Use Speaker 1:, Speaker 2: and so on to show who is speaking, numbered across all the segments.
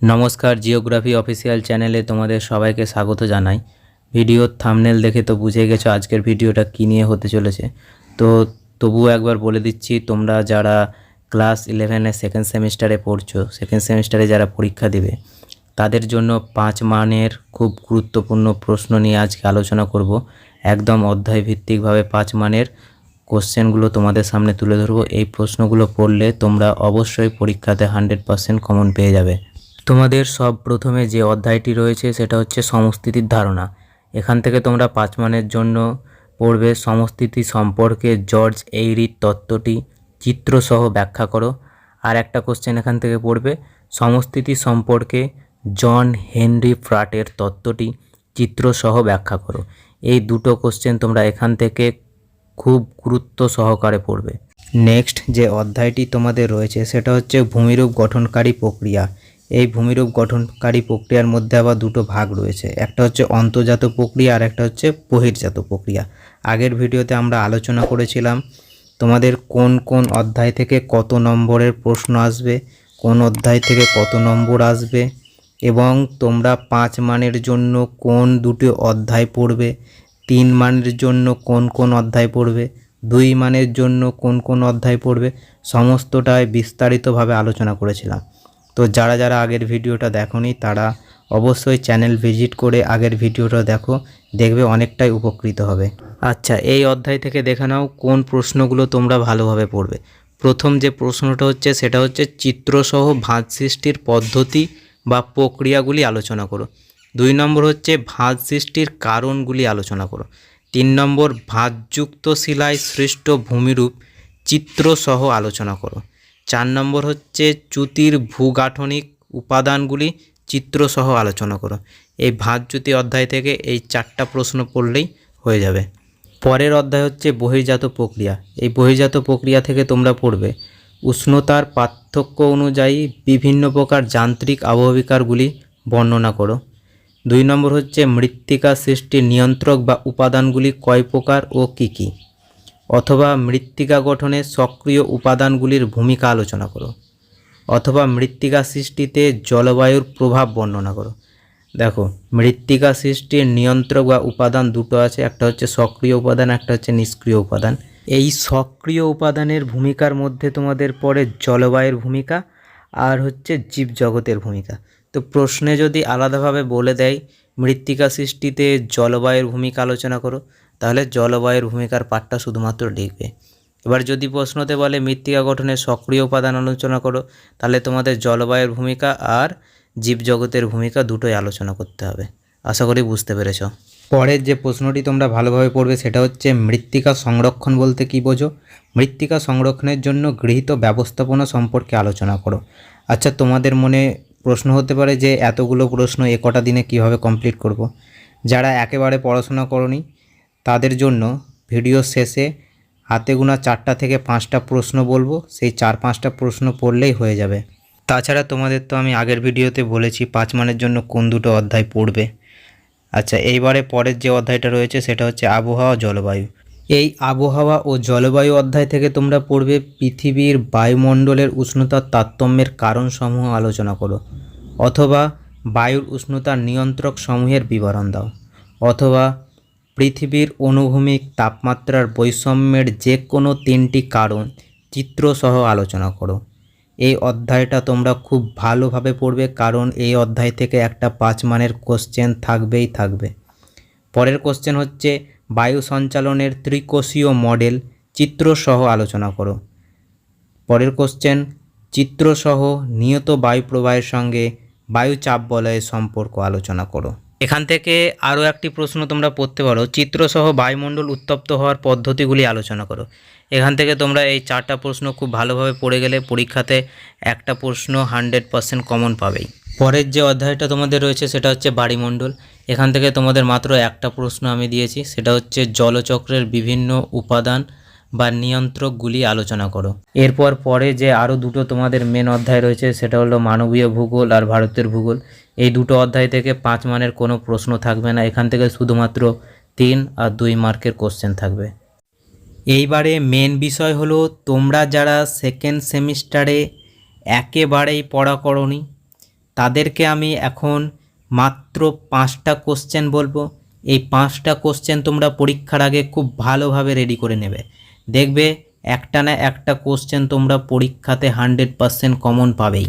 Speaker 1: নমস্কার geography official চ্যানেলে তোমাদের সবাইকে স্বাগত জানাই। ভিডিওর থামনেল দেখে তো বুঝে গেছো আজকের ভিডিওটা কী নিয়ে হতে চলেছে। তো তবুও একবার বলে দিচ্ছি, তোমরা যারা ক্লাস ইলেভেনের সেকেন্ড সেমিস্টারে পড়ছো সেকেন্ড সেমিস্টারে যারা পরীক্ষা দেবে, তাদের জন্য পাঁচ মানের খুব গুরুত্বপূর্ণ প্রশ্ন নিয়ে আজকে আলোচনা করব। একদম অধ্যায় ভিত্তিকভাবে পাঁচ মানের কোশ্চেনগুলো তোমাদের সামনে তুলে ধরবো। এই প্রশ্নগুলো পড়লে তোমরা অবশ্যই পরীক্ষাতে হান্ড্রেড পার্সেন্ট কমন পেয়ে যাবে। তোমাদের সব প্রথমে যে অধ্যায়টি রয়েছে সেটা হচ্ছে সমস্থিতির ধারণা। এখান থেকে তোমরা পাঁচ মানের জন্য পড়বে সমস্থিতি সম্পর্কে জর্জ এইরির তত্ত্বটি। চিত্রসহ ব্যাখ্যা করো। আর একটা কোশ্চেন এখান থেকে পড়বে, সমস্থিতি সম্পর্কে জন হেনরি ফ্রাটের তত্ত্বটি। চিত্রসহ ব্যাখ্যা করো। এই দুটো কোশ্চেন তোমরা এখান থেকে খুব গুরুত্ব সহকারে পড়বে। নেক্সট যে অধ্যায়টি তোমাদের রয়েছে সেটা হচ্ছে ভূমিরূপ গঠনকারী প্রক্রিয়া। এই ভূমিরূপ গঠনকারী প্রক্রিয়ার মধ্যে আবার দুটো ভাগ রয়েছে। একটা হচ্ছে অন্তর্জাত প্রক্রিয়া আর একটা হচ্ছে বহির্জাত প্রক্রিয়া। আগের ভিডিওতে আমরা আলোচনা করেছিলাম তোমাদের কোন কোন অধ্যায় থেকে কত নম্বরের প্রশ্ন আসবে, কোন অধ্যায় থেকে কত নম্বর আসবে, এবং তোমরা পাঁচ মানের জন্য কোন দুটি অধ্যায় পড়বে, তিন মানের জন্য কোন কোন অধ্যায় পড়বে, দুই মানের জন্য কোন কোন অধ্যায় পড়বে, সমস্তটাই বিস্তারিতভাবে আলোচনা করেছিলাম। তো যারা যারা আগের ভিডিওটা দেখোনি, তারা অবশ্যই চ্যানেল ভিজিট করে আগের ভিডিওটা দেখো, দেখবে অনেকটাই উপকৃত হবে। আচ্ছা এই অধ্যায় থেকে দেখে নাও কোন প্রশ্নগুলো তোমরা ভালোভাবে পড়বে। প্রথম যে প্রশ্নটা হচ্ছে, সেটা হচ্ছে চিত্রসহ ভাঁজ সৃষ্টির পদ্ধতি বা প্রক্রিয়াগুলি আলোচনা করো। দুই নম্বর হচ্ছে ভাঁজ সৃষ্টির কারণগুলি আলোচনা করো। তিন নম্বর ভাঁজযুক্ত শিলায় সৃষ্ট ভূমিরূপ চিত্রসহ আলোচনা করো। চার নম্বর হচ্ছে চ্যুতির ভূগাঠনিক উপাদানগুলি চিত্রসহ আলোচনা করো। এই ভাঁজচ্যুতি অধ্যায় থেকে এই চারটা প্রশ্ন পড়লেই হয়ে যাবে। পরের অধ্যায় হচ্ছে বহির্জাত প্রক্রিয়া। এই বহির্জাত প্রক্রিয়া থেকে তোমরা পড়বে, উষ্ণতার পার্থক্য অনুযায়ী বিভিন্ন প্রকার যান্ত্রিক আবহবিকারগুলি বর্ণনা করো। দুই নম্বর হচ্ছে মৃত্তিকা সৃষ্টির নিয়ন্ত্রক বা উপাদানগুলি কয় প্রকার ও কী কী? অথবা মৃত্তিকা গঠনে সক্রিয় উপাদানগুলির ভূমিকা আলোচনা করো। অথবা মৃত্তিকা সৃষ্টিতে জলবায়ুর প্রভাব বর্ণনা করো। দেখো, মৃত্তিকা সৃষ্টির নিয়ন্ত্রক বা উপাদান দুটো আছে, একটা হচ্ছে সক্রিয় উপাদান, একটা হচ্ছে নিষ্ক্রিয় উপাদান। এই সক্রিয় উপাদানের ভূমিকার মধ্যে তোমাদের পড়ে জলবায়ুর ভূমিকা আর হচ্ছে জীবজগতের ভূমিকা। তো প্রশ্নে যদি আলাদাভাবে বলে দেয়, মৃত্তিকা সৃষ্টিতে জলবায়ুর ভূমিকা আলোচনা করো। তাহলে জলবায়ুর ভূমিকার পাঠটা শুধুমাত্র লিখবে। এবার যদি প্রশ্নতে বলে মৃত্তিকা গঠনের সক্রিয় উপাদান আলোচনা করো, তাহলে তোমাদের জলবায়ুর ভূমিকা আর জীবজগতের ভূমিকা দুটোই আলোচনা করতে হবে। আশা করি বুঝতে পেরেছ। পরের যে প্রশ্নটি তোমরা ভালোভাবে পড়বে সেটা হচ্ছে মৃত্তিকা সংরক্ষণ বলতে কী বোঝো? মৃত্তিকা সংরক্ষণের জন্য গৃহীত ব্যবস্থাপনা সম্পর্কে আলোচনা করো। আচ্ছা তোমাদের মনে প্রশ্ন হতে পারে যে এতগুলো প্রশ্ন এ কটা দিনে কীভাবে কমপ্লিট করব। যারা একেবারে পড়াশোনা করনি তাদের জন্য ভিডিও শেষে হাতে গোনা চারটা থেকে পাঁচটা প্রশ্ন বলব। সেই চার পাঁচটা প্রশ্ন পড়লেই হয়ে যাবে। তাছাড়া তোমাদের তো আমি আগের ভিডিওতে বলেছি পাঁচ মানের জন্য কোন দুটো অধ্যায় পড়বে। আচ্ছা এইবারে পরের যে অধ্যায়টা রয়েছে সেটা হচ্ছে আবহাওয়া জলবায়ু। এই আবহাওয়া ও জলবায়ু অধ্যায় থেকে তোমরা পড়বে পৃথিবীর বায়ুমণ্ডলের উষ্ণতার তারতম্যের কারণসমূহ আলোচনা করো। অথবা বায়ুর উষ্ণতার নিয়ন্ত্রক সমূহের বিবরণ দাও। অথবা পৃথিবীর অনুভূমিক তাপমাত্রার বৈষম্যের যে কোনো তিনটি কারণ চিত্রসহ আলোচনা করো। এই অধ্যায়টা তোমরা খুব ভালোভাবে পড়বে কারণ এই অধ্যায় থেকে একটা পাঁচ মানের কোশ্চেন থাকবেই থাকবে। পরের কোশ্চেন হচ্ছে বায়ু সঞ্চালনের ত্রিকোষীয় মডেল চিত্রসহ আলোচনা করো। পরের কোশ্চেন চিত্রসহ নিয়ত বায়ু প্রবাহের সঙ্গে বায়ু চাপ বলয়ের সম্পর্ক আলোচনা করো। এখান থেকে আরও একটি প্রশ্ন তোমরা পড়তে পারো। চিত্রসহ বায়ুমণ্ডল উত্তপ্ত হওয়ার পদ্ধতিগুলি আলোচনা করো। এখান থেকে তোমরা এই চারটা প্রশ্ন খুব ভালোভাবে পড়ে গেলে পরীক্ষাতে একটা প্রশ্ন হান্ড্রেড পার্সেন্ট কমন পাবেই। পরের যে অধ্যায়টা তোমাদের রয়েছে সেটা হচ্ছে বাড়িমণ্ডল। এখান থেকে তোমাদের মাত্র একটা প্রশ্ন আমি দিয়েছি, সেটা হচ্ছে জলচক্রের বিভিন্ন উপাদান বা নিয়ন্ত্রকগুলি আলোচনা করো। এরপর পরে যে আরও দুটো তোমাদের মেন অধ্যায় রয়েছে, সেটা হলো মানবীয় ভূগোল আর ভারতের ভূগোল। এই দুটো অধ্যায় থেকে পাঁচ মানের কোনো প্রশ্ন থাকবে না। এখান থেকে শুধুমাত্র তিন আর দুই মার্কের কোশ্চেন থাকবে। এইবারে মেন বিষয় হলো, তোমরা যারা সেকেন্ড সেমিস্টারে একেবারেই পড়া করনি, তাদেরকে আমি এখন মাত্র পাঁচটা কোশ্চেন বলব। এই পাঁচটা কোশ্চেন তোমরা পরীক্ষার আগে খুব ভালোভাবে রেডি করে নেবে। দেখবে একটা না একটা কোশ্চেন তোমরা পরীক্ষাতে হান্ড্রেড পারসেন্ট কমন পাবেই।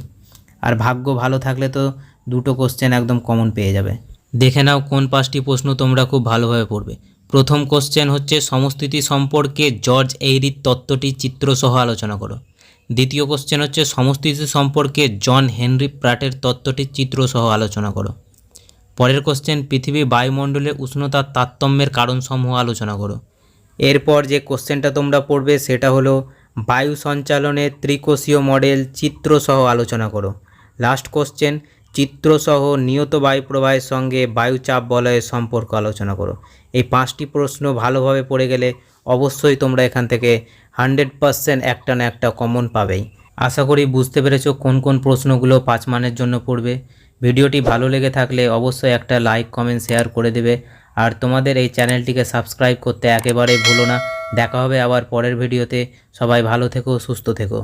Speaker 1: আর ভাগ্য ভালো থাকলে তো দুটো কোশ্চেন একদম কমন পেয়ে যাবে। দেখে নাও কোন পাঁচটি প্রশ্ন তোমরা খুব ভালোভাবে পড়বে। প্রথম কোশ্চেন হচ্ছে, সমস্থিতি সম্পর্কে জর্জ এইরির তত্ত্বটি চিত্রসহ আলোচনা করো। দ্বিতীয় কোশ্চেন হচ্ছে, সমস্থিতি সম্পর্কে জন হেনরি প্রাটের তত্ত্বটি চিত্রসহ আলোচনা করো। পরের কোশ্চেন পৃথিবী বায়ুমণ্ডলের উষ্ণতার তারতম্যের কারণসমূহ আলোচনা করো। এরপর যে কোশ্চেনটা তোমরা পড়বে সেটা হলো বায়ু সঞ্চালনের ত্রিকোষীয় মডেল চিত্রসহ আলোচনা করো। লাস্ট কোশ্চেন চিত্রসহ নিয়ত বায়ু প্রবাহের সঙ্গে বায়ুচাপ বলয়ের সম্পর্ক আলোচনা করো। এই পাঁচটি প্রশ্ন ভালোভাবে পড়ে গেলে অবশ্যই তোমরা এখান থেকে হান্ড্রেড পারসেন্ট একটা না একটা কমন পাবেই। আশা করি বুঝতে পেরেছ কোন কোন প্রশ্নগুলো পাঁচ মানের জন্য পড়বে। ভিডিওটি ভালো লেগে থাকলে অবশ্যই একটা লাইক, কমেন্ট, শেয়ার করে দেবে। আর তোমাদের এই চ্যানেলটিকে সাবস্ক্রাইব করতে একেবারেই ভুলো না। দেখা হবে আবার পরের ভিডিওতে। সবাই ভালো থেকো, সুস্থ থেকো।